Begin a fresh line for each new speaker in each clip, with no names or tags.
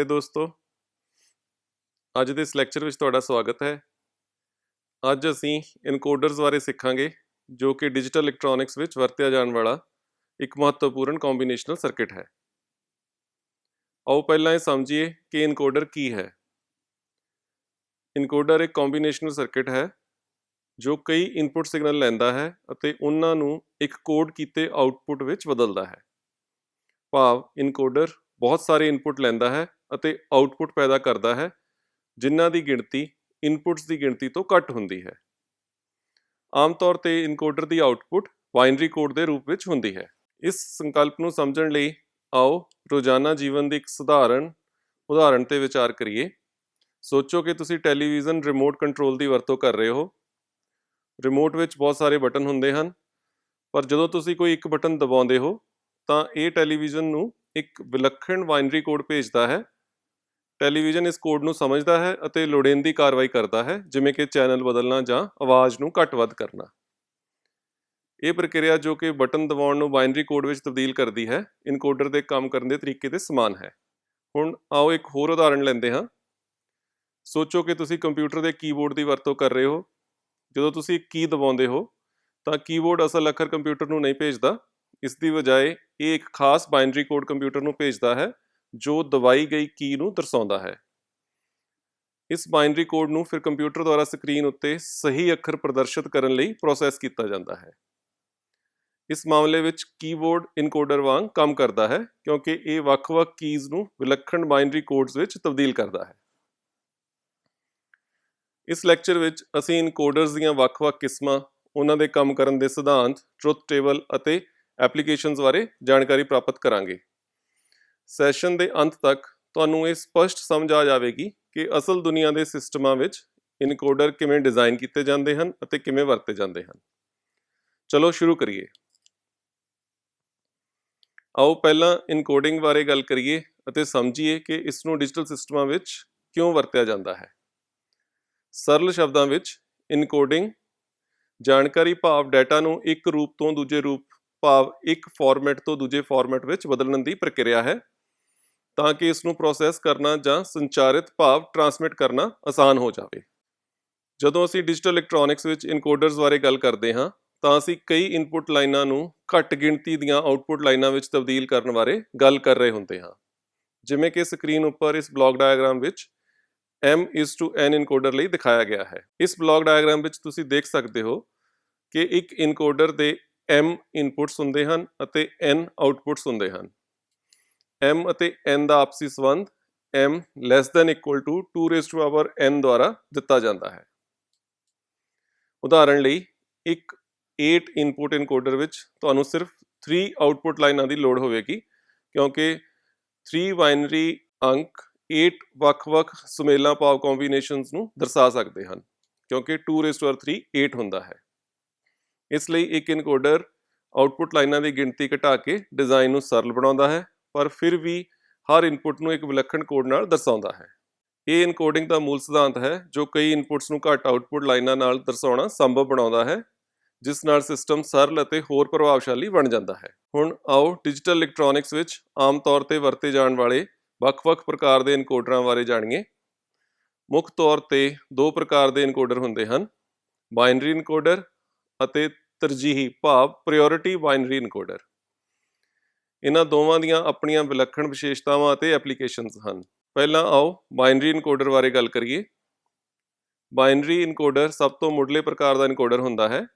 ਪਿਆਰੇ ਦੋਸਤੋ? ਅੱਜ ਦੇ ਇਸ ਲੈਕਚਰ ਵਿੱਚ ਤੁਹਾਡਾ ਸਵਾਗਤ ਹੈ। ਅੱਜ ਅਸੀਂ ਇਨਕੋਡਰਸ ਬਾਰੇ ਸਿੱਖਾਂਗੇ, ਜੋ ਕਿ ਡਿਜੀਟਲ ਇਲੈਕਟ੍ਰੋਨਿਕਸ ਵਿੱਚ ਵਰਤਿਆ ਜਾਣ ਵਾਲਾ ਇੱਕ ਮਹੱਤਵਪੂਰਨ ਕੰਬੀਨੇਸ਼ਨਲ ਸਰਕਟ ਹੈ। ਆਓ ਪਹਿਲਾਂ ਇਹ ਸਮਝੀਏ ਕਿ ਇਨਕੋਡਰ ਕੀ ਹੈ। ਇਨਕੋਡਰ ਇੱਕ ਕੰਬੀਨੇਸ਼ਨਲ ਸਰਕਟ ਹੈ, ਜੋ ਕਈ ਇਨਪੁਟ ਸਿਗਨਲ ਲੈਂਦਾ ਹੈ ਅਤੇ ਉਹਨਾਂ ਨੂੰ ਇੱਕ ਕੋਡ ਕੀਤੇ ਆਉਟਪੁੱਟ ਵਿੱਚ ਬਦਲਦਾ ਹੈ। ਭਾਵ ਇਨਕੋਡਰ ਬਹੁਤ ਸਾਰੇ ਇਨਪੁਟ ਲੈਂਦਾ ਹੈ ਅਤੇ ਆਉਟਪੁੱਟ ਪੈਦਾ ਕਰਦਾ ਹੈ, ਜਿਨ੍ਹਾਂ ਦੀ ਗਿਣਤੀ ਇਨਪੁਟਸ ਦੀ ਗਿਣਤੀ ਤੋਂ ਘੱਟ ਹੁੰਦੀ ਹੈ। ਆਮ ਤੌਰ ਤੇ ਇਨਕੋਡਰ ਦੀ ਆਉਟਪੁੱਟ ਬਾਈਨਰੀ ਕੋਡ ਦੇ ਰੂਪ ਵਿੱਚ ਹੁੰਦੀ ਹੈ। ਇਸ ਸੰਕਲਪ ਨੂੰ ਸਮਝਣ ਲਈ ਆਓ ਰੋਜ਼ਾਨਾ ਜੀਵਨ ਦੀ ਇੱਕ ਸਧਾਰਨ ਉਦਾਹਰਣ ਤੇ ਵਿਚਾਰ ਕਰੀਏ। ਸੋਚੋ ਕਿ ਤੁਸੀਂ ਟੈਲੀਵਿਜ਼ਨ ਰਿਮੋਟ ਕੰਟਰੋਲ ਦੀ ਵਰਤੋਂ ਕਰ ਰਹੇ ਹੋ। ਰਿਮੋਟ ਵਿੱਚ ਬਹੁਤ ਸਾਰੇ ਬਟਨ ਹੁੰਦੇ ਹਨ, ਪਰ ਜਦੋਂ ਤੁਸੀਂ ਕੋਈ ਇੱਕ ਬਟਨ ਦਬਾਉਂਦੇ ਹੋ, ਤਾਂ ਇਹ ਟੈਲੀਵਿਜ਼ਨ ਨੂੰ ਇੱਕ ਵਿਲੱਖਣ ਬਾਈਨਰੀ ਕੋਡ ਭੇਜਦਾ ਹੈ ਟੈਲੀਵਿਜ਼ਨ ਇਸ ਕੋਡ ਨੂੰ ਸਮਝਦਾ ਹੈ ਅਤੇ ਲੋੜੀਂਦੀ ਕਾਰਵਾਈ ਕਰਦਾ ਹੈ, ਜਿਵੇਂ ਕਿ ਚੈਨਲ ਬਦਲਣਾ ਜਾਂ ਆਵਾਜ਼ ਨੂੰ ਘੱਟ-ਵੱਧ ਕਰਨਾ। ਇਹ ਪ੍ਰਕਿਰਿਆ ਜੋ ਕਿ ਬਟਨ ਦਬਾਉਣ ਨੂੰ ਬਾਈਨਰੀ ਕੋਡ ਵਿੱਚ ਤਬਦੀਲ ਕਰਦੀ ਹੈ, ਇਨਕੋਡਰ ਦੇ ਕੰਮ ਕਰਨ ਦੇ ਤਰੀਕੇ ਦੇ ਸਮਾਨ ਹੈ। ਹੁਣ ਆਓ ਇੱਕ ਹੋਰ ਉਦਾਹਰਣ ਲੈਂਦੇ ਹਾਂ। ਸੋਚੋ ਕਿ ਤੁਸੀਂ ਕੰਪਿਊਟਰ ਦੇ ਕੀਬੋਰਡ ਦੀ ਵਰਤੋਂ ਕਰ ਰਹੇ ਹੋ। ਜਦੋਂ ਤੁਸੀਂ ਕੀ ਦਬਾਉਂਦੇ ਹੋ, ਤਾਂ ਕੀਬੋਰਡ ਅਸਲ ਅੱਖਰ ਕੰਪਿਊਟਰ ਨੂੰ ਨਹੀਂ ਭੇਜਦਾ। ਇਸ ਦੀ ਬਜਾਏ ਇਹ ਇੱਕ ਖਾਸ ਬਾਈਨਰੀ ਕੋਡ ਕੰਪਿਊਟਰ ਨੂੰ ਭੇਜਦਾ ਹੈ ਜੋ ਦਬਾਈ ਗਈ ਕੀ ਨੂੰ ਦਰਸਾਉਂਦਾ ਹੈ। ਇਸ ਬਾਈਨਰੀ ਕੋਡ ਨੂੰ ਫਿਰ ਕੰਪਿਊਟਰ ਦੁਆਰਾ ਸਕਰੀਨ ਉੱਤੇ ਸਹੀ ਅੱਖਰ ਪ੍ਰਦਰਸ਼ਿਤ ਕਰਨ ਲਈ ਪ੍ਰੋਸੈਸ ਕੀਤਾ ਜਾਂਦਾ ਹੈ। ਇਸ ਮਾਮਲੇ ਵਿੱਚ ਕੀਬੋਰਡ ਇਨਕੋਡਰ ਵਾਂਗ ਕੰਮ ਕਰਦਾ ਹੈ, ਕਿਉਂਕਿ ਇਹ ਵੱਖ-ਵੱਖ ਕੀਜ਼ ਨੂੰ ਵਿਲੱਖਣ ਬਾਈਨਰੀ ਕੋਡਸ ਵਿੱਚ ਤਬਦੀਲ ਕਰਦਾ ਹੈ। ਇਸ ਲੈਕਚਰ ਵਿੱਚ ਅਸੀਂ ਇਨਕੋਡਰਸ ਦੀਆਂ ਵੱਖ-ਵੱਖ ਕਿਸਮਾਂ, ਉਹਨਾਂ ਦੇ ਕੰਮ ਕਰਨ ਦੇ ਸਿਧਾਂਤ ਟਰੁੱਥ ਟੇਬਲ ਅਤੇ ਐਪਲੀਕੇਸ਼ਨਸ ਬਾਰੇ ਜਾਣਕਾਰੀ ਪ੍ਰਾਪਤ ਕਰਾਂਗੇ। ਸੈਸ਼ਨ ਦੇ ਅੰਤ ਤੱਕ ਤੁਹਾਨੂੰ ਇਹ ਸਪਸ਼ਟ ਸਮਝ ਆ ਜਾਵੇਗੀ ਕਿ ਅਸਲ ਦੁਨੀਆ ਦੇ ਸਿਸਟਮਾਂ ਵਿੱਚ ਇਨਕੋਡਰ ਕਿਵੇਂ ਡਿਜ਼ਾਈਨ ਕੀਤੇ ਜਾਂਦੇ ਹਨ ਅਤੇ ਕਿਵੇਂ ਵਰਤੇ ਜਾਂਦੇ ਹਨ। ਚਲੋ ਸ਼ੁਰੂ ਕਰੀਏ। ਆਓ ਪਹਿਲਾਂ ਇਨਕੋਡਿੰਗ ਬਾਰੇ ਗੱਲ ਕਰੀਏ ਅਤੇ ਸਮਝੀਏ ਕਿ ਇਸ ਨੂੰ ਡਿਜੀਟਲ ਸਿਸਟਮਾਂ ਵਿੱਚ ਕਿਉਂ ਵਰਤਿਆ ਜਾਂਦਾ ਹੈ। ਸਰਲ ਸ਼ਬਦਾਂ ਵਿੱਚ ਇਨਕੋਡਿੰਗ ਜਾਣਕਾਰੀ ਭਾਵ ਡਾਟਾ ਨੂੰ ਇੱਕ ਰੂਪ ਤੋਂ ਦੂਜੇ ਰੂਪ, ਭਾਵ ਇੱਕ ਫਾਰਮੈਟ ਤੋਂ ਦੂਜੇ ਫਾਰਮੈਟ ਵਿੱਚ ਬਦਲਣ ਦੀ ਪ੍ਰਕਿਰਿਆ ਹੈ। ਤਾਂ ਕਿ ਇਸ ਨੂੰ ਪ੍ਰੋਸੈਸ ਕਰਨਾ ਜਾਂ ਸੰਚਾਰਿਤ ਭਾਵ ਟਰਾਂਸਮਿਟ ਕਰਨਾ ਆਸਾਨ ਹੋ ਜਾਵੇ। ਜਦੋਂ ਅਸੀਂ ਡਿਜੀਟਲ ਇਲੈਕਟ੍ਰੋਨਿਕਸ ਵਿੱਚ ਇਨਕੋਡਰਸ ਬਾਰੇ ਗੱਲ ਕਰਦੇ ਹਾਂ, ਤਾਂ ਅਸੀਂ ਕਈ ਇਨਪੁਟ ਲਾਈਨਾਂ ਨੂੰ ਘੱਟ ਗਿਣਤੀ ਦੀਆਂ ਆਉਟਪੁੱਟ ਲਾਈਨਾਂ ਵਿੱਚ ਤਬਦੀਲ ਕਰਨ ਬਾਰੇ ਗੱਲ ਕਰ ਰਹੇ ਹੁੰਦੇ ਹਾਂ। ਜਿਵੇਂ ਕਿ ਸਕਰੀਨ ਉੱਪਰ ਇਸ ਬਲੌਕ ਡਾਇਆਗ੍ਰਾਮ ਵਿੱਚ m is to n encoder ਲਈ ਦਿਖਾਇਆ ਗਿਆ ਹੈ। ਇਸ ਬਲੌਕ ਡਾਇਆਗ੍ਰਾਮ ਵਿੱਚ ਤੁਸੀਂ ਦੇਖ ਸਕਦੇ ਹੋ ਕਿ ਇੱਕ ਇਨਕੋਡਰ ਦੇ m ਇਨਪੁਟਸ ਹੁੰਦੇ ਹਨ ਅਤੇ n ਆਊਟਪੁਟਸ ਹੁੰਦੇ ਹਨ। M ਅਤੇ n ਦਾ ਆਪਸੀ ਸੰਬੰਧ m less than equal to 2 raised to power n ਦੁਆਰਾ ਦਿੱਤਾ ਜਾਂਦਾ ਹੈ। ਉਦਾਹਰਣ ਲਈ, ਇੱਕ 8 ਇਨਪੁਟ ਇਨਕੋਡਰ ਵਿੱਚ ਤੁਹਾਨੂੰ ਸਿਰਫ 3 ਆਉਟਪੁੱਟ ਲਾਈਨਾਂ ਦੀ ਲੋੜ ਹੋਵੇਗੀ, ਕਿਉਂਕਿ 3 ਬਾਈਨਰੀ ਅੰਕ 8 ਵੱਖ-ਵੱਖ ਸੁਮੇਲਾਂ ਪਾਵ ਕੰਬੀਨੇਸ਼ਨਸ ਨੂੰ ਦਰਸਾ ਸਕਦੇ ਹਨ, ਕਿਉਂਕਿ 2 raised to 3 8 ਹੁੰਦਾ ਹੈ। ਇਸ ਲਈ ਇੱਕ ਇਨਕੋਡਰ ਆਉਟਪੁੱਟ ਲਾਈਨਾਂ ਦੀ ਗਿਣਤੀ ਘਟਾ ਕੇ ਡਿਜ਼ਾਈਨ ਨੂੰ ਸਰਲ ਬਣਾਉਂਦਾ ਹੈ ਪਰ ਫਿਰ ਵੀ ਹਰ ਇਨਪੁਟ ਨੂੰ ਇੱਕ ਵਿਲੱਖਣ ਕੋਡ ਨਾਲ ਦਰਸਾਉਂਦਾ ਹੈ। ਇਹ ਇਨਕੋਡਿੰਗ ਦਾ ਮੂਲ ਸਿਧਾਂਤ ਹੈ ਜੋ ਕਈ ਇਨਪੁਟਸ ਨੂੰ ਘੱਟ ਆਉਟਪੁੱਟ ਲਾਈਨਾਂ ਨਾਲ ਦਰਸਾਉਣਾ ਸੰਭਵ ਬਣਾਉਂਦਾ ਹੈ, ਜਿਸ ਨਾਲ ਸਿਸਟਮ ਸਰਲ ਅਤੇ ਹੋਰ ਪ੍ਰਭਾਵਸ਼ਾਲੀ ਬਣ ਜਾਂਦਾ ਹੈ। ਹੁਣ ਆਓ ਡਿਜੀਟਲ ਇਲੈਕਟ੍ਰੋਨਿਕਸ ਵਿੱਚ ਆਮ ਤੌਰ ਤੇ ਵਰਤੇ ਜਾਣ ਵਾਲੇ ਵੱਖ-ਵੱਖ ਪ੍ਰਕਾਰ ਦੇ ਇਨਕੋਡਰਾਂ ਬਾਰੇ ਜਾਣੀਏ। ਮੁੱਖ ਤੌਰ ਤੇ ਦੋ ਪ੍ਰਕਾਰ ਦੇ ਇਨਕੋਡਰ ਹੁੰਦੇ ਹਨ ਬਾਈਨਰੀ ਇਨਕੋਡਰ ਅਤੇ ਤਰਜੀਹੀ ਭਾਵ ਪ੍ਰਾਇੋਰਟੀ ਬਾਈਨਰੀ ਇਨਕੋਡਰ ਇਹਨਾਂ ਦੋਵਾਂ ਦੀਆਂ ਆਪਣੀਆਂ ਵਿਲੱਖਣ ਵਿਸ਼ੇਸ਼ਤਾਵਾਂ ਅਤੇ ਐਪਲੀਕੇਸ਼ਨਸ ਹਨ। ਪਹਿਲਾਂ ਆਓ ਬਾਈਨਰੀ ਇਨਕੋਡਰ ਬਾਰੇ ਗੱਲ ਕਰੀਏ। ਬਾਈਨਰੀ ਇਨਕੋਡਰ ਸਭ ਤੋਂ ਮੁੱਢਲੇ ਪ੍ਰਕਾਰ ਦਾ ਇਨਕੋਡਰ ਹੁੰਦਾ ਹੈ।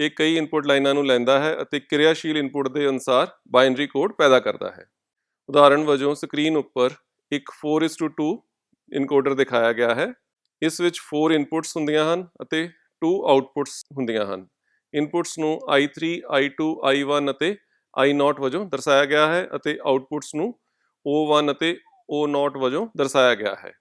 ਇਹ ਕਈ ਇਨਪੁਟ ਲਾਈਨਾਂ ਨੂੰ ਲੈਂਦਾ ਹੈ ਅਤੇ ਕਿਰਿਆਸ਼ੀਲ ਇਨਪੁਟ ਦੇ ਅਨੁਸਾਰ ਬਾਈਨਰੀ ਕੋਡ ਪੈਦਾ ਕਰਦਾ ਹੈ। ਉਦਾਹਰਣ ਵਜੋਂ ਸਕਰੀਨ ਉੱਪਰ ਇੱਕ 4:2 ਇਨਕੋਡਰ ਦਿਖਾਇਆ ਗਿਆ ਹੈ। ਇਸ ਵਿੱਚ 4 ਇਨਪੁਟਸ ਹੁੰਦੀਆਂ ਹਨ ਅਤੇ 2 ਆਊਟਪੁਟਸ ਹੁੰਦੀਆਂ ਹਨ। ਇਨਪੁਟਸ ਨੂੰ i3 i2 i1 ਅਤੇ i0 ਵਜੋਂ ਦਰਸਾਇਆ ਗਿਆ ਹੈ ਅਤੇ ਆਉਟਪੁੱਟਸ ਨੂੰ o1 ਅਤੇ o0 ਵਜੋਂ ਦਰਸਾਇਆ ਗਿਆ ਹੈ।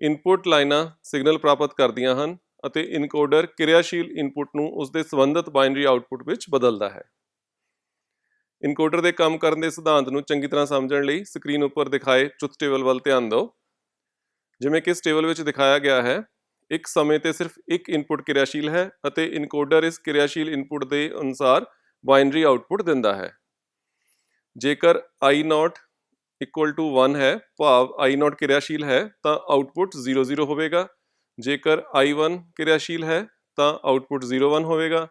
ਇਨਪੁਟ ਲਾਈਨਾਂ ਸਿਗਨਲ ਪ੍ਰਾਪਤ ਕਰਦੀਆਂ ਹਨ ਅਤੇ ਇਨਕੋਡਰ ਕਿਰਿਆਸ਼ੀਲ ਇਨਪੁਟ ਨੂੰ ਉਸ ਦੇ ਸੰਬੰਧਿਤ ਬਾਈਨਰੀ ਆਉਟਪੁੱਟ ਵਿੱਚ ਬਦਲਦਾ ਹੈ। ਇਨਕੋਡਰ ਦੇ ਕੰਮ ਕਰਨ ਦੇ ਸਿਧਾਂਤ ਨੂੰ ਚੰਗੀ ਤਰ੍ਹਾਂ ਸਮਝਣ ਲਈ ਸਕਰੀਨ ਉੱਪਰ ਦਿਖਾਏ ਚੁੱਤ ਟੇਬਲ ਵੱਲ ਧਿਆਨ ਦਿਓ। ਜਿਵੇਂ ਕਿ ਇਸ ਟੇਬਲ ਵਿੱਚ ਦਿਖਾਇਆ ਗਿਆ ਹੈ, ਇੱਕ ਸਮੇਂ ਤੇ ਸਿਰਫ ਇੱਕ ਇਨਪੁਟ ਕਿਰਿਆਸ਼ੀਲ ਹੈ ਅਤੇ ਇਨਕੋਡਰ ਇਸ ਕਿਰਿਆਸ਼ੀਲ ਇਨਪੁਟ ਦੇ ਅਨੁਸਾਰ ਬਾਈਨਰੀ ਆਉਟਪੁੱਟ ਦਿੰਦਾ ਹੈ। ਜੇਕਰ i0 ਇਕੁਅਲ ਟੂ 1 ਹੈ, ਭਾਵ i0 ਕਿਰਿਆਸ਼ੀਲ ਹੈ, ਤਾਂ ਆਉਟਪੁੱਟ 0 0 ਹੋਵੇਗਾ। ਜੇਕਰ i1 ਕਿਰਿਆਸ਼ੀਲ ਹੈ, ਤਾਂ ਆਉਟਪੁੱਟ 0 1 ਹੋਵੇਗਾ।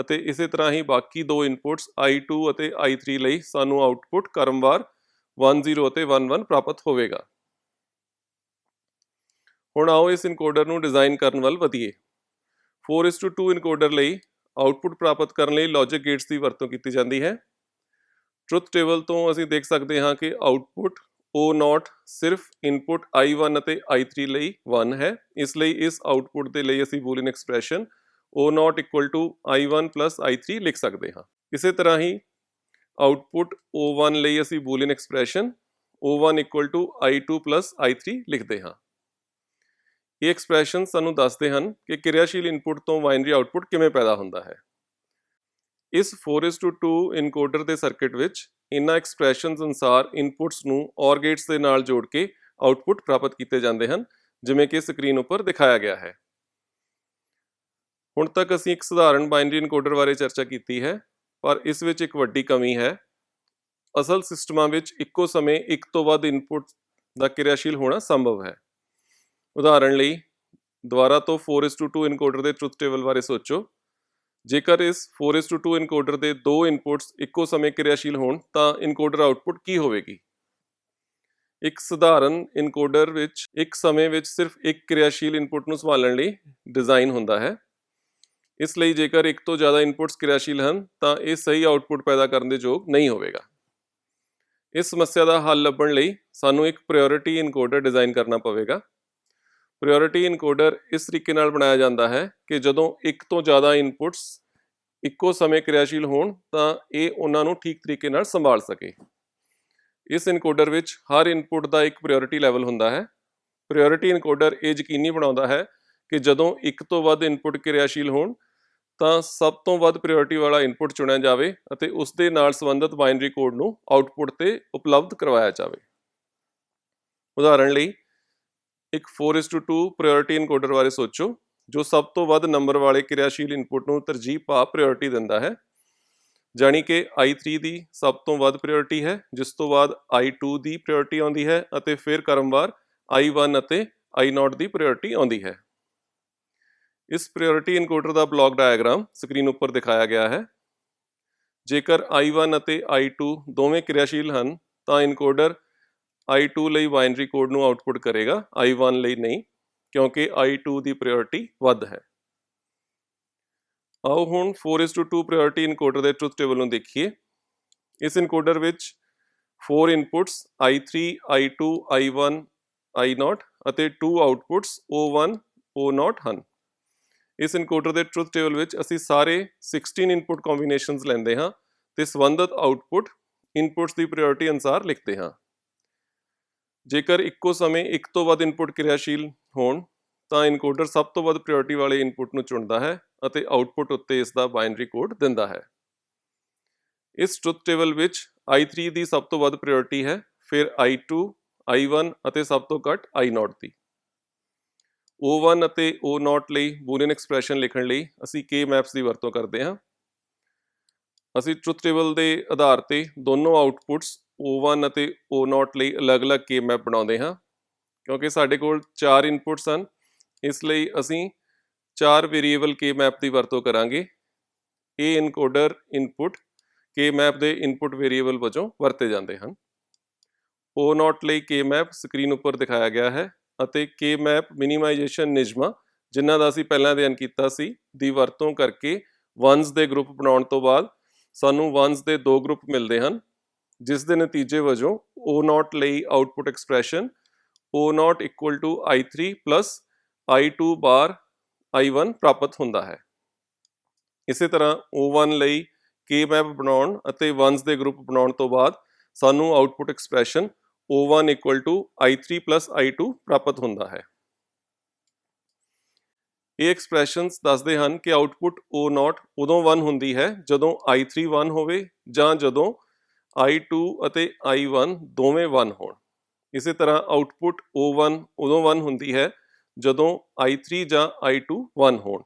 ਅਤੇ ਇਸੇ ਤਰ੍ਹਾਂ ਹੀ ਬਾਕੀ ਦੋ ਇਨਪੁਟਸ i2 ਅਤੇ i3 ਲਈ ਸਾਨੂੰ ਆਉਟਪੁੱਟ ਕਰਮਵਾਰ 1 0 ਅਤੇ 1 1 ਪ੍ਰਾਪਤ ਹੋਵੇਗਾ। ਹੁਣ ਆਓ ਇਸ ਇਨਕੋਡਰ ਨੂੰ ਡਿਜ਼ਾਈਨ ਕਰਨ ਵੱਲ ਵਧੀਏ। 4:2 ਇਨਕੋਡਰ ਲਈ ਆਉਟਪੁੱਟ ਪ੍ਰਾਪਤ ਕਰਨ ਲਈ ਲੌਜਿਕ ਗੇਟਸ ਦੀ ਵਰਤੋਂ ਕੀਤੀ ਜਾਂਦੀ ਹੈ ਟਰੁੱਥ ਟੇਬਲ ਤੋਂ ਅਸੀਂ ਦੇਖ ਸਕਦੇ ਹਾਂ ਕਿ ਆਉਟਪੁੱਟ O0 ਸਿਰਫ ਇਨਪੁਟ I1 ਅਤੇ I3 ਲਈ 1 ਹੈ ਇਸ ਲਈ ਇਸ ਆਉਟਪੁੱਟ ਦੇ ਲਈ ਅਸੀਂ boolean expression O0 I1 I3 ਲਿਖ ਸਕਦੇ ਹਾਂ ਇਸੇ ਤਰ੍ਹਾਂ ਹੀ ਆਉਟਪੁੱਟ O1 ਲਈ ਅਸੀਂ boolean expression O1 I2 I3 ਲਿਖਦੇ ਹਾਂ ਇਹ ਐਕਸਪ੍ਰੈਸ਼ਨ ਸਾਨੂੰ ਦੱਸਦੇ ਹਨ ਕਿ ਕਿਰਿਆਸ਼ੀਲ ਇਨਪੁਟ ਤੋਂ ਬਾਈਨਰੀ ਆਉਟਪੁੱਟ ਕਿਵੇਂ ਪੈਦਾ ਹੁੰਦਾ ਹੈ। ਇਸ 4:2 ਇਨਕੋਡਰ ਦੇ ਸਰਕਟ ਵਿੱਚ ਇਨ੍ਹਾਂ ਐਕਸਪ੍ਰੈਸ਼ਨਸ ਅਨੁਸਾਰ ਇਨਪੁਟਸ ਨੂੰ OR ਗੇਟਸ ਦੇ ਨਾਲ ਜੋੜ ਕੇ ਆਉਟਪੁੱਟ ਪ੍ਰਾਪਤ ਕੀਤੇ ਜਾਂਦੇ ਹਨ, ਜਿਵੇਂ ਕਿ ਸਕਰੀਨ ਉੱਪਰ ਦਿਖਾਇਆ ਗਿਆ ਹੈ। ਹੁਣ ਤੱਕ ਅਸੀਂ ਇੱਕ ਸਧਾਰਨ ਬਾਈਨਰੀ ਇਨਕੋਡਰ ਬਾਰੇ ਚਰਚਾ ਕੀਤੀ ਹੈ, ਪਰ ਇਸ ਵਿੱਚ ਇੱਕ ਵੱਡੀ ਕਮੀ ਹੈ। ਅਸਲ ਸਿਸਟਮਾਂ ਵਿੱਚ ਇੱਕੋ ਸਮੇਂ ਇੱਕ ਤੋਂ ਵੱਧ ਇਨਪੁਟ ਦਾ ਕਿਰਿਆਸ਼ੀਲ ਹੋਣਾ ਸੰਭਵ ਹੈ। ਉਦਾਹਰਣ ਲਈ, ਦੁਬਾਰਾ ਤੋਂ 4:2 ਇਨਕੋਡਰ ਦੇ ਟਰੁੱਥ ਟੇਬਲ ਬਾਰੇ ਸੋਚੋ। ਜੇਕਰ ਇਸ 4:2 ਇਨਕੋਡਰ ਦੇ ਦੋ ਇਨਪੁਟਸ ਇੱਕੋ ਸਮੇਂ ਕਿਰਿਆਸ਼ੀਲ ਹੋਣ, ਤਾਂ ਇਨਕੋਡਰ ਆਉਟਪੁੱਟ ਕੀ ਹੋਵੇਗੀ? ਇੱਕ ਸਧਾਰਨ ਇਨਕੋਡਰ ਵਿੱਚ ਇੱਕ ਸਮੇਂ ਵਿੱਚ ਸਿਰਫ ਇੱਕ ਕਿਰਿਆਸ਼ੀਲ ਇਨਪੁਟ ਨੂੰ ਸੰਭਾਲਣ ਲਈ ਡਿਜ਼ਾਈਨ ਹੁੰਦਾ ਹੈ। ਇਸ ਲਈ ਜੇਕਰ ਇੱਕ ਤੋਂ ਜ਼ਿਆਦਾ ਇਨਪੁਟਸ ਕਿਰਿਆਸ਼ੀਲ ਹਨ, ਤਾਂ ਇਹ ਸਹੀ ਆਉਟਪੁੱਟ ਪੈਦਾ ਕਰਨ ਦੇ ਯੋਗ ਨਹੀਂ ਹੋਵੇਗਾ। ਇਸ ਸਮੱਸਿਆ ਦਾ ਹੱਲ ਲੱਭਣ ਲਈ ਸਾਨੂੰ ਇੱਕ ਪ੍ਰਾਇੋਰਟੀ ਇਨਕੋਡਰ ਡਿਜ਼ਾਈਨ ਕਰਨਾ ਪਵੇਗਾ। ਪ੍ਰਾਇੋਰਟੀ ਇਨਕੋਡਰ ਇਸ ਤਰੀਕੇ ਨਾਲ ਬਣਾਇਆ ਜਾਂਦਾ ਹੈ ਕਿ ਜਦੋਂ ਇੱਕ ਤੋਂ ਜ਼ਿਆਦਾ ਇਨਪੁਟਸ ਇੱਕੋ ਸਮੇਂ ਕਿਰਿਆਸ਼ੀਲ ਹੋਣ, ਤਾਂ ਇਹ ਉਹਨਾਂ ਨੂੰ ਠੀਕ ਤਰੀਕੇ ਨਾਲ ਸੰਭਾਲ ਸਕੇ। ਇਸ ਇਨਕੋਡਰ ਵਿੱਚ ਹਰ ਇਨਪੁਟ ਦਾ ਇੱਕ ਪ੍ਰਾਇੋਰਟੀ ਲੈਵਲ ਹੁੰਦਾ ਹੈ। ਪ੍ਰਾਇੋਰਟੀ ਇਨਕੋਡਰ ਇਹ ਯਕੀਨੀ ਬਣਾਉਂਦਾ ਹੈ ਕਿ ਜਦੋਂ ਇੱਕ ਤੋਂ ਵੱਧ ਇਨਪੁਟ ਕਿਰਿਆਸ਼ੀਲ ਹੋਣ, ਤਾਂ ਸਭ ਤੋਂ ਵੱਧ ਪ੍ਰਾਇੋਰਟੀ ਵਾਲਾ ਇਨਪੁਟ ਚੁਣਿਆ ਜਾਵੇ ਅਤੇ ਉਸ ਦੇ ਨਾਲ ਸੰਬੰਧਿਤ ਬਾਈਨਰੀ ਕੋਡ ਨੂੰ ਆਉਟਪੁੱਟ ਤੇ ਉਪਲਬਧ ਕਰਵਾਇਆ ਜਾਵੇ। ਉਦਾਹਰਣ ਲਈ ਇੱਕ 4:2 ਪ੍ਰਾਇੋਰਟੀ ਇਨਕੋਡਰ ਬਾਰੇ ਸੋਚੋ, ਜੋ ਸਭ ਤੋਂ ਵੱਧ ਨੰਬਰ ਵਾਲੇ ਕਿਰਿਆਸ਼ੀਲ ਇਨਪੁਟ ਨੂੰ ਤਰਜੀਹ ਪਾ ਪ੍ਰਾਇੋਰਟੀ ਦਿੰਦਾ ਹੈ। ਜਾਣੀ ਕਿ i3 ਦੀ ਸਭ ਤੋਂ ਵੱਧ ਪ੍ਰਾਇੋਰਟੀ ਹੈ, ਜਿਸ ਤੋਂ ਬਾਅਦ i2 ਦੀ ਪ੍ਰਾਇੋਰਟੀ ਆਉਂਦੀ ਹੈ ਅਤੇ ਫਿਰ ਕਰਮਵਾਰ i1 ਅਤੇ i0 ਦੀ ਪ੍ਰਾਇੋਰਟੀ ਆਉਂਦੀ ਹੈ। ਇਸ ਪ੍ਰਾਇੋਰਟੀ ਇਨਕੋਡਰ ਦਾ ਬਲੌਕ ਡਾਇਆਗ੍ਰਾਮ ਸਕਰੀਨ ਉੱਪਰ ਦਿਖਾਇਆ ਗਿਆ ਹੈ। ਜੇਕਰ i1 ਅਤੇ i2 ਦੋਵੇਂ ਕਿਰਿਆਸ਼ੀਲ ਹਨ, ਤਾਂ ਇਨਕੋਡਰ i2 ਲਈ ਬਾਈਨਰੀ ਕੋਡ ਨੂੰ ਆਉਟਪੁੱਟ ਕਰੇਗਾ i1 ਲਈ ਨਹੀਂ, ਕਿਉਂਕਿ i2 ਦੀ ਪ੍ਰਾਇੋਰਟੀ ਵੱਧ ਹੈ। ਆਓ ਹੁਣ 4:2 ਪ੍ਰਾਇੋਰਟੀ ਇਨਕੋਡਰ ਦੇ ਟਰੁੱਥ ਟੇਬਲ ਨੂੰ ਦੇਖੀਏ। ਇਸ ਇਨਕੋਡਰ ਵਿੱਚ 4 inputs i3 i2 i1 i0 ਅਤੇ 2 ਆਉਟਪੁੱਟਸ o1 o0 ਹਨ। ਇਸ ਇਨਕੋਡਰ ਦੇ ਟਰੁੱਥ ਟੇਬਲ ਵਿੱਚ ਅਸੀਂ ਸਾਰੇ 16 ਇਨਪੁਟ ਕੰਬੀਨੇਸ਼ਨਸ ਲੈਂਦੇ ਹਾਂ ਤੇ ਸੰਬੰਧਿਤ ਆਉਟਪੁੱਟ ਇਨਪੁਟਸ ਦੀ ਪ੍ਰਾਇੋਰਟੀ ਅਨੁਸਾਰ ਲਿਖਦੇ ਹਾਂ। ਜੇਕਰ ਇੱਕੋ ਸਮੇਂ ਇੱਕ ਤੋਂ ਵੱਧ ਇਨਪੁਟ ਕਿਰਿਆਸ਼ੀਲ ਹੋਣ, ਤਾਂ ਇਨਕੋਡਰ ਸਭ ਤੋਂ ਵੱਧ ਪ੍ਰਾਇੋਰਟੀ ਵਾਲੇ ਇਨਪੁਟ ਨੂੰ ਚੁਣਦਾ ਹੈ ਅਤੇ ਆਉਟਪੁੱਟ ਉੱਤੇ ਇਸ ਦਾ ਬਾਈਨਰੀ ਕੋਡ ਦਿੰਦਾ ਹੈ। ਇਸ ਟਰੁੱਥ ਟੇਬਲ ਵਿੱਚ i3 ਦੀ ਸਭ ਤੋਂ ਵੱਧ ਪ੍ਰਾਇੋਰਟੀ ਹੈ, ਫਿਰ i2 i1 ਅਤੇ ਸਭ ਤੋਂ ਘੱਟ i0 ਦੀ। o1 ਅਤੇ o0 ਲਈ ਬੂਲੀਅਨ ਐਕਸਪ੍ਰੈਸ਼ਨ ਲਿਖਣ ਲਈ ਅਸੀਂ k ਮੈਪਸ ਦੀ ਵਰਤੋਂ ਕਰਦੇ ਹਾਂ। ਅਸੀਂ ਟਰੁੱਥ ਟੇਬਲ ਦੇ ਆਧਾਰ ਤੇ ਦੋਨੋਂ ਆਉਟਪੁੱਟਸ O1 ਅਤੇ O0 ਲਈ ਅਲੱਗ-ਅਲੱਗ ਕੇ ਮੈਪ ਬਣਾਉਂਦੇ ਹਾਂ, ਕਿਉਂਕਿ ਸਾਡੇ ਕੋਲ 4 ਇਨਪੁਟਸ ਹਨ, ਇਸ ਲਈ ਅਸੀਂ 4 ਵੇਰੀਏਬਲ ਕੇ ਮੈਪ ਦੀ ਵਰਤੋਂ ਕਰਾਂਗੇ ਇਹ ਇਨਕੋਡਰ ਇਨਪੁਟ ਕੇ ਮੈਪ ਦੇ ਇਨਪੁਟ ਵੇਰੀਏਬਲ ਵਜੋਂ ਵਰਤੇ ਜਾਂਦੇ ਹਨ। O0 ਲਈ ਕੇ ਮੈਪ ਸਕਰੀਨ ਉੱਪਰ ਦਿਖਾਇਆ ਗਿਆ ਹੈ ਅਤੇ ਕੇ ਮੈਪ ਮਿਨੀਮਾਈਜੇਸ਼ਨ ਨਿਯਮਾਂ, ਜਿਨ੍ਹਾਂ ਦਾ ਅਸੀਂ ਪਹਿਲਾਂ ਅਧਿਐਨ ਕੀਤਾ ਸੀ, ਦੀ ਵਰਤੋਂ ਕਰਕੇ ਵਨਸ ਦੇ ਗਰੁੱਪ ਬਣਾਉਣ ਤੋਂ ਬਾਅਦ ਸਾਨੂੰ ਵਨਸ ਦੇ ਦੋ ਗਰੁੱਪ ਮਿਲਦੇ ਹਨ ਜਿਸ ਦੇ ਨਤੀਜੇ ਵਜੋਂ O0 ਲਈ output expression O0 i3 i2 bar i1 ਪ੍ਰਾਪਤ ਹੁੰਦਾ ਹੈ। ਇਸੇ ਤਰ੍ਹਾਂ O1 ਲਈ ਕੇ ਮੈਪ ਬਣਾਉਣ ਅਤੇ ਵਨਸ ਦੇ ਗਰੁੱਪ ਬਣਾਉਣ ਤੋਂ ਬਾਅਦ ਸਾਨੂੰ output expression O1 i3 i2 ਪ੍ਰਾਪਤ ਹੁੰਦਾ ਹੈ। ਇਹ ਐਕਸਪ੍ਰੈਸ਼ਨਸ ਦੱਸਦੇ ਹਨ ਕਿ ਆਉਟਪੁੱਟ O0 ਉਦੋਂ 1 ਹੁੰਦੀ ਹੈ ਜਦੋਂ i3 1 ਹੋਵੇ ਜਾਂ ਜਦੋਂ i2 ਅਤੇ i1 ਦੋਵੇਂ 1 ਹੋਣ। ਇਸੇ ਤਰ੍ਹਾਂ ਆਉਟਪੁੱਟ O1 ਉਦੋਂ 1 ਹੁੰਦੀ ਹੈ ਜਦੋਂ i3 ਜਾਂ i2 1 ਹੋਣ।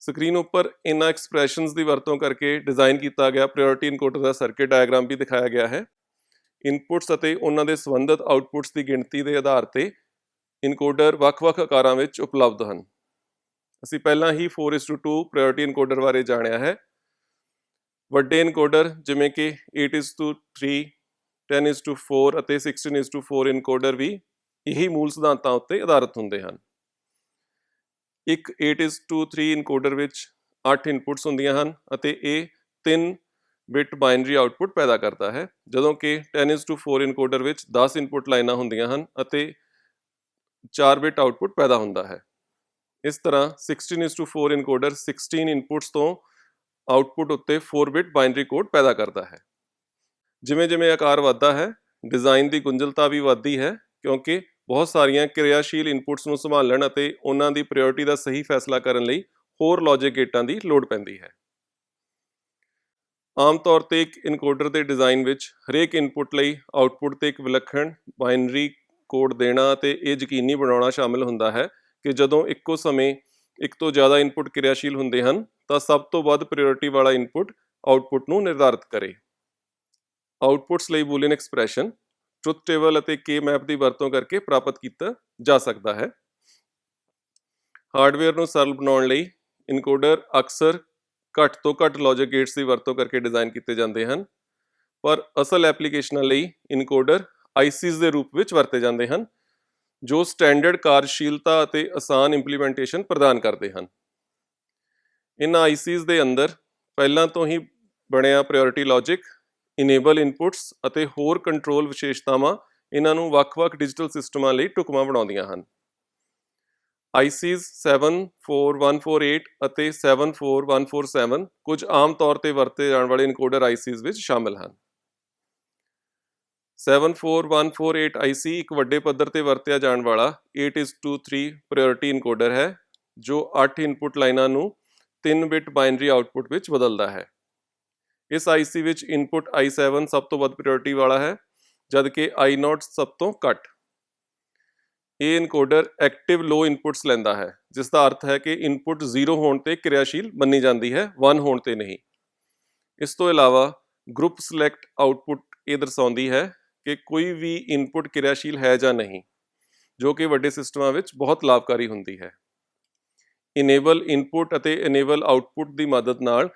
ਸਕਰੀਨ ਉੱਪਰ ਇਹਨਾਂ ਐਕਸਪ੍ਰੈਸ਼ਨਸ ਦੀ ਵਰਤੋਂ ਕਰਕੇ ਡਿਜ਼ਾਈਨ ਕੀਤਾ ਗਿਆ ਪ੍ਰਾਇੋਰਟੀ ਇਨਕੋਡਰ ਦਾ ਸਰਕਟ ਡਾਇਗਰਾਮ ਵੀ ਦਿਖਾਇਆ ਗਿਆ ਹੈ। ਇਨਪੁਟਸ ਅਤੇ ਉਹਨਾਂ ਦੇ ਸੰਬੰਧਿਤ ਆਉਟਪੁਟਸ ਦੀ ਗਿਣਤੀ ਦੇ ਆਧਾਰ ਤੇ ਇਨਕੋਡਰ ਵੱਖ-ਵੱਖ ਆਕਾਰਾਂ ਵਿੱਚ ਉਪਲਬਧ ਹਨ। ਅਸੀਂ ਪਹਿਲਾਂ ਹੀ 4:2 ਪ੍ਰਾਇੋਰਟੀ ਇਨਕੋਡਰ ਬਾਰੇ ਜਾਣਿਆ ਹੈ। ਵੱਡੇ ਇਨਕੋਡਰ ਜਿਵੇਂ ਕਿ 8:3 10:4 ਅਤੇ 16:4 ਇਨਕੋਡਰ ਵੀ ਇਹੀ ਮੂਲ ਸਿਧਾਂਤਾਂ ਉੱਤੇ ਆਧਾਰਿਤ ਹੁੰਦੇ ਹਨ। ਇੱਕ 8:3 ਇਨਕੋਡਰ ਵਿੱਚ 8 ਇਨਪੁਟਸ ਹੁੰਦੀਆਂ ਹਨ ਅਤੇ ਇਹ 3 ਬਿਟ ਬਾਈਨਰੀ ਆਉਟਪੁੱਟ ਪੈਦਾ ਕਰਦਾ ਹੈ, ਜਦੋਂ ਕਿ 10:4 ਇਨਕੋਡਰ ਵਿੱਚ 10 ਇਨਪੁਟ ਲਾਈਨਾਂ ਹੁੰਦੀਆਂ ਹਨ ਅਤੇ 4 ਬਿਟ ਆਉਟਪੁੱਟ ਪੈਦਾ ਹੁੰਦਾ ਹੈ। ਇਸ ਤਰ੍ਹਾਂ 16:4 ਇਨਕੋਡਰ 16 ਇਨਪੁਟਸ ਤੋਂ ਆਉਟਪੁੱਟ ਉੱਤੇ 4 ਬਿਟ ਬਾਈਨਰੀ ਕੋਡ ਪੈਦਾ ਕਰਦਾ ਹੈ। ਜਿਵੇਂ ਜਿਵੇਂ ਆਕਾਰ ਵੱਧਦਾ ਹੈ ਡਿਜ਼ਾਈਨ ਦੀ ਗੁੰਝਲਤਾ ਵੀ ਵੱਧਦੀ ਹੈ, ਕਿਉਂਕਿ ਬਹੁਤ ਸਾਰੀਆਂ ਕਿਰਿਆਸ਼ੀਲ ਇਨਪੁਟਸ ਨੂੰ ਸੰਭਾਲਣ ਅਤੇ ਉਹਨਾਂ ਦੀ ਪ੍ਰਾਇੋਰਟੀ ਦਾ ਸਹੀ ਫੈਸਲਾ ਕਰਨ ਲਈ ਹੋਰ ਲੌਜਿਕ ਗੇਟਾਂ ਦੀ ਲੋੜ ਪੈਂਦੀ ਹੈ। ਆਮ ਤੌਰ ਤੇ ਇੱਕ ਇਨਕੋਡਰ ਦੇ ਡਿਜ਼ਾਈਨ ਵਿੱਚ ਹਰੇਕ ਇਨਪੁਟ ਲਈ ਆਉਟਪੁੱਟ ਤੇ ਇੱਕ ਵਿਲੱਖਣ ਬਾਈਨਰੀ ਕੋਡ ਦੇਣਾ ਅਤੇ ਇਹ ਯਕੀਨੀ ਬਣਾਉਣਾ ਸ਼ਾਮਿਲ ਹੁੰਦਾ ਹੈ ਕਿ ਜਦੋਂ ਇੱਕੋ ਸਮੇਂ ਇੱਕ ਤੋਂ ਜ਼ਿਆਦਾ ਇਨਪੁਟ ਕਿਰਿਆਸ਼ੀਲ ਹੁੰਦੇ ਹਨ ਤਾਂ ਸਭ ਤੋਂ ਵੱਧ ਪ੍ਰਾਇੋਰਟੀ ਵਾਲਾ ਇਨਪੁਟ ਆਉਟਪੁੱਟ ਨੂੰ ਨਿਰਧਾਰਤ ਕਰੇ। ਆਉਟਪੁੱਟਸ ਲਈ ਬੂਲੀਅਨ ਐਕਸਪ੍ਰੈਸ਼ਨ ਟਰੁਥ ਟੇਬਲ ਅਤੇ ਕੇ ਮੈਪ ਦੀ ਵਰਤੋਂ ਕਰਕੇ ਪ੍ਰਾਪਤ ਕੀਤਾ ਜਾ ਸਕਦਾ ਹੈ। ਹਾਰਡਵੇਅਰ ਨੂੰ ਸਰਲ ਬਣਾਉਣ ਲਈ ਇਨਕੋਡਰ ਅਕਸਰ ਘੱਟ ਤੋਂ ਘੱਟ ਲੌਜਿਕ ਗੇਟਸ ਦੀ ਵਰਤੋਂ ਕਰਕੇ ਡਿਜ਼ਾਈਨ ਕੀਤੇ ਜਾਂਦੇ ਹਨ। ਪਰ ਅਸਲ ਐਪਲੀਕੇਸ਼ਨਾਂ ਲਈ ਇਨਕੋਡਰ ਆਈਸੀਜ਼ ਦੇ ਰੂਪ ਵਿੱਚ ਵਰਤੇ ਜਾਂਦੇ ਹਨ, ਜੋ ਸਟੈਂਡਰਡ ਕਾਰਜਸ਼ੀਲਤਾ ਅਤੇ ਆਸਾਨ ਇੰਪਲੀਮੈਂਟੇਸ਼ਨ ਪ੍ਰਦਾਨ ਕਰਦੇ ਹਨ। ਇਨ੍ਹਾਂ ਆਈਸੀਜ਼ ਦੇ ਅੰਦਰ ਪਹਿਲਾਂ ਤੋਂ ਹੀ ਬਣਿਆ ਪ੍ਰਾਇੋਰਟੀ ਲੌਜਿਕ ਇਨੇਬਲ ਇਨਪੁਟਸ ਅਤੇ ਹੋਰ ਕੰਟਰੋਲ ਵਿਸ਼ੇਸ਼ਤਾਵਾਂ ਇਹਨਾਂ ਨੂੰ ਵੱਖ-ਵੱਖ ਡਿਜੀਟਲ ਸਿਸਟਮਾਂ ਲਈ ਢੁਕਵਾਂ ਬਣਾਉਂਦੀਆਂ ਹਨ। ICs 74148 ਅਤੇ 74147 ਕੁਝ ਆਮ ਤੌਰ ਤੇ ਵਰਤੇ ਜਾਣ ਵਾਲੇ ਇਨਕੋਡਰ ICs ਵਿੱਚ ਸ਼ਾਮਲ ਹਨ। 74148 IC ਇੱਕ ਵੱਡੇ ਪੱਧਰ ਤੇ ਵਰਤਿਆ ਜਾਣ ਵਾਲਾ 8:3 ਪ੍ਰਾਇੋਰਟੀ ਇਨਕੋਡਰ ਹੈ, ਜੋ 8 ਇਨਪੁਟ ਲਾਈਨਾਂ ਨੂੰ 3 ਬਿਟ ਬਾਈਨਰੀ ਆਉਟਪੁੱਟ ਵਿੱਚ ਬਦਲਦਾ ਹੈ। ਇਸ IC ਵਿੱਚ ਇਨਪੁਟ i7 ਸਭ ਤੋਂ ਵੱਧ ਪ੍ਰਾਇੋਰਟੀ ਵਾਲਾ ਹੈ, ਜਦਕਿ i0 ਸਭ ਤੋਂ ਘੱਟ। ਇਹ ਇਨਕੋਡਰ ਐਕਟਿਵ ਲੋ ਇਨਪੁਟਸ ਲੈਂਦਾ ਹੈ, ਜਿਸ ਦਾ ਅਰਥ ਹੈ ਕਿ ਇਨਪੁਟ 0 ਹੋਣ ਤੇ ਕਿਰਿਆਸ਼ੀਲ ਮੰਨੀ ਜਾਂਦੀ ਹੈ 1 ਹੋਣ ਤੇ ਨਹੀਂ। ਇਸ ਤੋਂ ਇਲਾਵਾ ਗਰੁੱਪ ਸਿਲੈਕਟ ਆਉਟਪੁੱਟ ਇਹ ਦਰਸਾਉਂਦੀ ਹੈ ਕਿ ਕੋਈ ਵੀ ਇਨਪੁਟ ਕਿਰਿਆਸ਼ੀਲ ਹੈ ਜਾਂ ਨਹੀਂ, ਜੋ ਕਿ ਵੱਡੇ ਸਿਸਟਮਾਂ ਵਿੱਚ ਬਹੁਤ ਲਾਭਕਾਰੀ ਹੁੰਦੀ ਹੈ। ਇਨੇਬਲ ਇਨਪੁਟ ਅਤੇ ਇਨੇਬਲ ਆਉਟਪੁੱਟ ਦੀ ਮਦਦ ਨਾਲ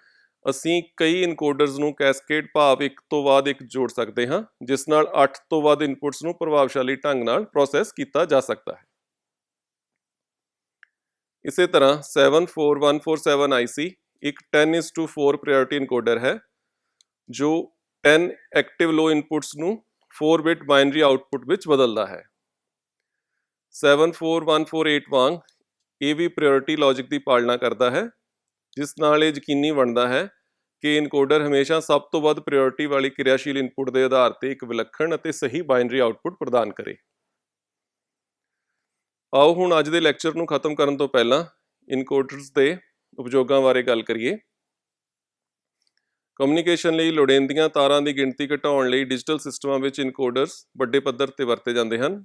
ਅਸੀਂ ਕਈ ਇਨਕੋਡਰਸ ਨੂੰ ਕੈਸਕੇਡ ਭਾਵ ਇੱਕ ਤੋਂ ਬਾਅਦ ਇੱਕ ਜੋੜ ਸਕਦੇ ਹਾਂ, ਜਿਸ ਨਾਲ 8 ਤੋਂ ਵੱਧ ਇਨਪੁਟਸ ਨੂੰ ਪ੍ਰਭਾਵਸ਼ਾਲੀ ਢੰਗ ਨਾਲ ਪ੍ਰੋਸੈਸ ਕੀਤਾ ਜਾ ਸਕਦਾ ਹੈ। ਇਸੇ ਤਰ੍ਹਾਂ 74147 IC ਇੱਕ 10:4 ਪ੍ਰਾਇੋਰਟੀ ਇਨਕੋਡਰ ਹੈ, ਜੋ 10 ਐਕਟਿਵ ਲੋ ਇਨਪੁਟਸ ਨੂੰ 4 ਬਿਟ ਬਾਈਨਰੀ ਆਉਟਪੁੱਟ ਵਿੱਚ ਬਦਲਦਾ ਹੈ। 74148 ਵਾਂਗ ਇਹ ਵੀ ਪ੍ਰਾਇੋਰਟੀ ਲੌਜਿਕ ਦੀ ਪਾਲਣਾ ਕਰਦਾ ਹੈ, ਜਿਸ ਨਾਲ ਇਹ ਯਕੀਨੀ ਬਣਦਾ ਹੈ ਕਿ ਇਨਕੋਡਰ ਹਮੇਸ਼ਾ ਸਭ ਤੋਂ ਵੱਧ ਪ੍ਰਾਇੋਰਟੀ ਵਾਲੀ ਕਿਰਿਆਸ਼ੀਲ ਇਨਪੁਟ ਦੇ ਆਧਾਰ ਤੇ ਇੱਕ ਵਿਲੱਖਣ ਅਤੇ ਸਹੀ ਬਾਈਨਰੀ ਆਉਟਪੁੱਟ ਪ੍ਰਦਾਨ ਕਰੇ। ਆਓ ਹੁਣ ਅੱਜ ਦੇ ਲੈਕਚਰ ਨੂੰ ਖਤਮ ਕਰਨ ਤੋਂ ਪਹਿਲਾਂ ਇਨਕੋਡਰਸ ਦੇ ਉਪਯੋਗਾਂ ਬਾਰੇ ਗੱਲ ਕਰੀਏ। ਕਮਿਊਨੀਕੇਸ਼ਨ ਲਈ ਲੋੜੀਂਦੀਆਂ ਤਾਰਾਂ ਦੀ ਗਿਣਤੀ ਘਟਾਉਣ ਲਈ ਡਿਜੀਟਲ ਸਿਸਟਮਾਂ ਵਿੱਚ ਇਨਕੋਡਰਸ ਵੱਡੇ ਪੱਧਰ ਤੇ ਵਰਤੇ ਜਾਂਦੇ ਹਨ।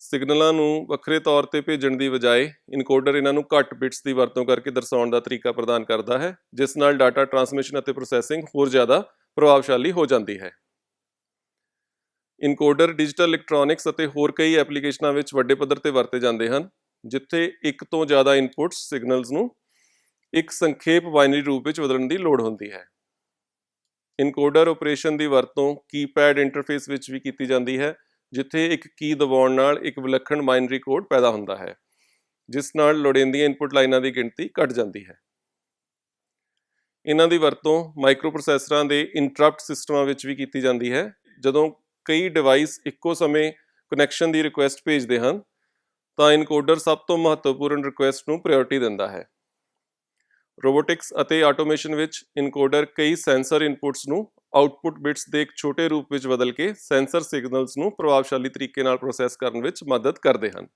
ਸਿਗਨਲਾਂ ਨੂੰ ਵੱਖਰੇ ਤੌਰ ਤੇ ਭੇਜਣ ਦੀ ਬਜਾਏ ਇਨਕੋਡਰ ਇਹਨਾਂ ਨੂੰ ਘੱਟ ਬਿਟਸ ਦੀ ਵਰਤੋਂ ਕਰਕੇ ਦਰਸਾਉਣ ਦਾ ਤਰੀਕਾ ਪ੍ਰਦਾਨ ਕਰਦਾ ਹੈ, ਜਿਸ ਨਾਲ ਡਾਟਾ ਟਰਾਂਸਮਿਸ਼ਨ ਅਤੇ ਪ੍ਰੋਸੈਸਿੰਗ ਹੋਰ ਜ਼ਿਆਦਾ ਪ੍ਰਭਾਵਸ਼ਾਲੀ ਹੋ ਜਾਂਦੀ ਹੈ। ਇਨਕੋਡਰ ਡਿਜੀਟਲ ਇਲੈਕਟ੍ਰੋਨਿਕਸ ਅਤੇ ਹੋਰ ਕਈ ਐਪਲੀਕੇਸ਼ਨਾਂ ਵਿੱਚ ਵੱਡੇ ਪੱਧਰ ਤੇ ਵਰਤੇ ਜਾਂਦੇ ਹਨ, ਜਿੱਥੇ ਇੱਕ ਤੋਂ ਜ਼ਿਆਦਾ ਇਨਪੁਟਸ ਸਿਗਨਲਸ ਨੂੰ ਇੱਕ ਸੰਖੇਪ ਬਾਈਨਰੀ ਰੂਪ ਵਿੱਚ ਬਦਲਣ ਦੀ ਲੋੜ ਹੁੰਦੀ ਹੈ। ਇਨਕੋਡਰ ਆਪਰੇਸ਼ਨ ਦੀ ਵਰਤੋਂ ਕੀਪੈਡ ਇੰਟਰਫੇਸ ਵਿੱਚ ਵੀ ਕੀਤੀ ਜਾਂਦੀ ਹੈ ਜਿੱਥੇ ਇੱਕ ਕੀ ਦਬਾਉਣ ਨਾਲ ਇੱਕ ਵਿਲੱਖਣ ਬਾਈਨਰੀ ਕੋਡ ਪੈਦਾ ਹੁੰਦਾ ਹੈ, ਜਿਸ ਨਾਲ ਲੋੜੀਂਦੀਆਂ ਇਨਪੁਟ ਲਾਈਨਾਂ ਦੀ ਗਿਣਤੀ ਘਟ ਜਾਂਦੀ ਹੈ। ਇਹਨਾਂ ਦੀ ਵਰਤੋਂ ਮਾਈਕਰੋ ਪ੍ਰੋਸੈਸਰਾਂ ਦੇ ਇੰਟਰਪਟ ਸਿਸਟਮਾਂ ਵਿੱਚ ਵੀ ਕੀਤੀ ਜਾਂਦੀ ਹੈ, ਜਦੋਂ ਕਈ ਡਿਵਾਈਸ ਇੱਕੋ ਸਮੇਂ ਕਨੈਕਸ਼ਨ ਦੀ ਰਿਕੁਐਸਟ ਭੇਜਦੇ ਹਨ, ਤਾਂ ਇਨਕੋਡਰ ਸਭ ਤੋਂ ਮਹੱਤਵਪੂਰਨ ਰਿਕੁਐਸਟ ਨੂੰ ਪ੍ਰਾਇੋਰਟੀ ਦਿੰਦਾ ਹੈ। ਰੋਬੋਟਿਕਸ ਅਤੇ ਆਟੋਮੇਸ਼ਨ ਵਿੱਚ ਇਨਕੋਡਰ ਕਈ ਸੈਂਸਰ ਇਨਪੁਟਸ ਨੂੰ ਆਉਟਪੁੱਟ ਬਿਟਸ ਦੇ ਇੱਕ ਛੋਟੇ ਰੂਪ ਵਿੱਚ ਬਦਲ ਕੇ ਸੈਂਸਰ ਸਿਗਨਲਸ ਨੂੰ ਪ੍ਰਭਾਵਸ਼ਾਲੀ ਤਰੀਕੇ ਨਾਲ ਪ੍ਰੋਸੈਸ ਕਰਨ ਵਿੱਚ ਮਦਦ ਕਰਦੇ ਹਨ।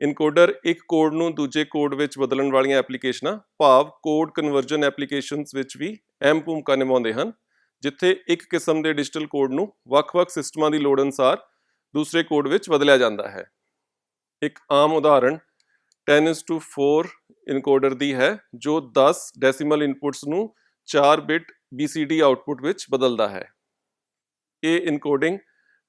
ਇਨਕੋਡਰ ਇੱਕ ਕੋਡ ਨੂੰ ਦੂਜੇ ਕੋਡ ਵਿੱਚ ਬਦਲਣ ਵਾਲੀਆਂ ਐਪਲੀਕੇਸ਼ਨਾਂ, ਭਾਵ ਕੋਡ ਕਨਵਰਜਨ ਐਪਲੀਕੇਸ਼ਨਸ ਵਿੱਚ ਵੀ ਅਹਿਮ ਭੂਮਿਕਾ ਨਿਭਾਉਂਦੇ ਹਨ, ਜਿੱਥੇ ਇੱਕ ਕਿਸਮ ਦੇ ਡਿਜੀਟਲ ਕੋਡ ਨੂੰ ਵੱਖ-ਵੱਖ ਸਿਸਟਮਾਂ ਦੀ ਲੋੜ ਅਨੁਸਾਰ ਦੂਸਰੇ ਕੋਡ ਵਿੱਚ ਬਦਲਿਆ ਜਾਂਦਾ ਹੈ। ਇੱਕ ਆਮ ਉਦਾਹਰਣ 10:4 ਇਨਕੋਡਰ ਦੀ ਹੈ, ਜੋ 10 ਡੈਸੀਮਲ ਇਨਪੁਟਸ ਨੂੰ 4 ਬਿਟ BCD ਆਉਟਪੁੱਟ ਵਿੱਚ ਬਦਲਦਾ ਹੈ। ਇਹ encoding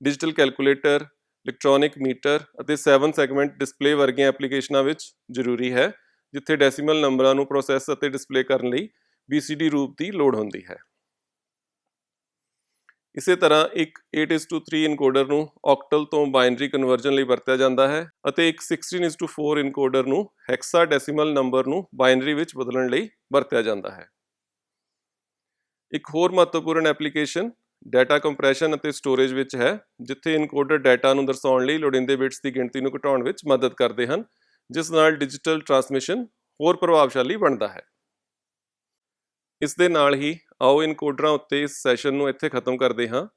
digital calculator electronic meter ਅਤੇ 7 ਸੈਗਮੈਂਟ ਡਿਸਪਲੇ ਵਰਗੀਆਂ ਐਪਲੀਕੇਸ਼ਨਾਂ ਵਿੱਚ ਜ਼ਰੂਰੀ ਹੈ, ਜਿੱਥੇ ਡੈਸੀਮਲ ਨੰਬਰਾਂ ਨੂੰ ਪ੍ਰੋਸੈਸ ਅਤੇ ਡਿਸਪਲੇ ਕਰਨ ਲਈ BCD ਰੂਪ ਦੀ ਲੋੜ ਹੁੰਦੀ ਹੈ। ਇਸੇ ਤਰ੍ਹਾਂ ਇੱਕ 8:3 ਇਨਕੋਡਰ ਨੂੰ ਆਕਟਲ ਤੋਂ ਬਾਇਨਰੀ ਕਨਵਰਜਨ ਲਈ ਵਰਤਿਆ ਜਾਂਦਾ ਹੈ ਅਤੇ ਇੱਕ 16:4 ਇਨਕੋਡਰ ਨੂੰ ਹੈਕਸਾਡੈਸੀਮਲ ਨੰਬਰ ਨੂੰ ਬਾਇਨਰੀ ਵਿੱਚ ਬਦਲਣ ਲਈ ਵਰਤਿਆ ਜਾਂਦਾ ਹੈ। ਇੱਕ ਹੋਰ ਮਹੱਤਵਪੂਰਨ ਐਪਲੀਕੇਸ਼ਨ ਡਾਟਾ ਕੰਪਰੈਸ਼ਨ ਅਤੇ ਸਟੋਰੇਜ ਵਿੱਚ ਹੈ, ਜਿੱਥੇ ਇਨਕੋਡਰ ਡਾਟਾ ਨੂੰ ਦਰਸਾਉਣ ਲਈ ਲੋੜੀਂਦੇ ਬਿਟਸ ਦੀ ਗਿਣਤੀ ਨੂੰ ਘਟਾਉਣ ਵਿੱਚ ਮਦਦ ਕਰਦੇ ਹਨ, ਜਿਸ ਨਾਲ ਡਿਜੀਟਲ ਟਰਾਂਸਮਿਸ਼ਨ ਹੋਰ ਪ੍ਰਭਾਵਸ਼ਾਲੀ ਬਣਦਾ ਹੈ। ਇਸ ਦੇ ਨਾਲ ਹੀ ਆਓ ਇਨਕੋਡਰਾਂ ਉੱਤੇ ਇਸ ਸੈਸ਼ਨ ਨੂੰ ਇੱਥੇ ਖਤਮ ਕਰਦੇ ਹਾਂ।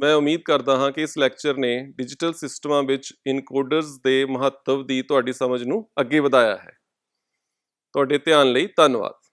ਮੈਂ ਉਮੀਦ ਕਰਦਾ ਹਾਂ ਕਿ ਇਸ ਲੈਕਚਰ ਨੇ ਡਿਜੀਟਲ ਸਿਸਟਮਾਂ ਵਿੱਚ ਇਨਕੋਡਰਸ ਦੇ ਮਹੱਤਵ ਦੀ ਤੁਹਾਡੀ ਸਮਝ ਨੂੰ ਅੱਗੇ ਵਧਾਇਆ ਹੈ। ਤੁਹਾਡੇ ਧਿਆਨ ਲਈ ਧੰਨਵਾਦ।